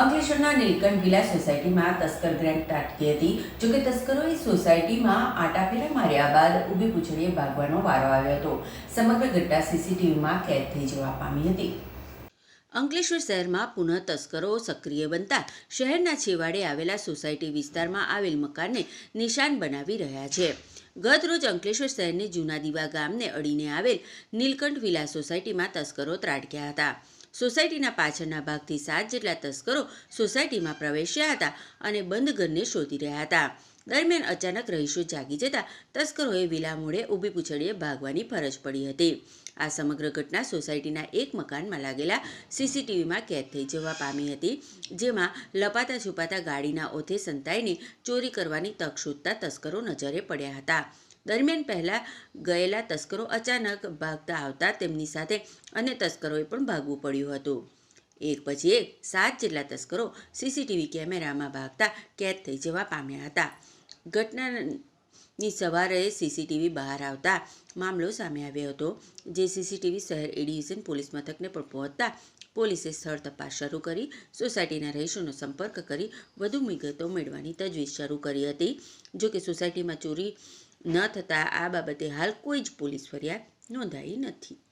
અંકલેશ્વરના નીલકંઠ વિલા સોસાયટીમાં તસ્કર ગ્રેન્ડ ત્રાટકી હતી. જોકે તસ્કરોએ સોસાયટીમાં આટાફેરા માર્યા બાદ ઊભી પૂછડીએ ભાગવાનો વારો આવ્યો હતો. સમગ્ર ઘટના સીસીટીવીમાં કેદ થઈ જવા પામી હતી. અંકલેશ્વર શહેરમાં પુનઃ તસ્કરો સક્રિય બનતા શહેરના છેવાડે આવેલા સોસાયટી વિસ્તારમાં આવેલ મકાનને નિશાન બનાવી રહ્યા છે. ગત રોજ અંકલેશ્વર શહેરની જૂના દીવા ગામને અડીને આવેલ નીલકંઠ વિલા સોસાયટીમાં તસ્કરો ત્રાટક્યા હતા. સોસાયટીના પાછળના ભાગથી સાત જેટલા તસ્કરો સોસાયટીમાં પ્રવેશ્યા હતા અને બંધ ઘરને શોધી રહ્યા હતા. દરમિયાન અચાનક રહીશો જાગી જતા તસ્કરોએ વિલા મોડે ઊભી પૂછડીએ ભાગવાની ફરજ પડી હતી. આ સમગ્ર ઘટના સોસાયટીના એક મકાનમાં લાગેલા સીસીટીવીમાં કેદ થઈ જવા પામી હતી, જેમાં લપાતા છુપાતા ગાડીના ઓથે સંતાઈને ચોરી કરવાની તક શોધતા તસ્કરો નજરે પડ્યા હતા. દરમિયાન પહેલાં ગયેલા તસ્કરો અચાનક ભાગતા આવતા તેમની સાથે અન્ય તસ્કરોએ પણ ભાગવું પડ્યું હતું. એક પછી એક સાત જેટલા તસ્કરો સીસીટીવી કેમેરામાં ભાગતા કેદ થઈ જવા પામ્યા હતા. ઘટનાની સવારે સીસીટીવી બહાર આવતા મામલો સામે આવ્યો હતો, જે સીસીટીવી શહેર એડિવિઝન પોલીસ મથકને પણ પહોંચતા પોલીસે સ્થળ તપાસ શરૂ કરી, સોસાયટીના રહીશોનો સંપર્ક કરી, વધુ વિગતો મેળવવાની તજવીજ શરૂ કરી હતી. જોકે સોસાયટીમાં ચોરી ન થતાં આ બાબતે હાલ કોઈ જ પોલીસ ફરિયાદ નોંધાઈ નથી.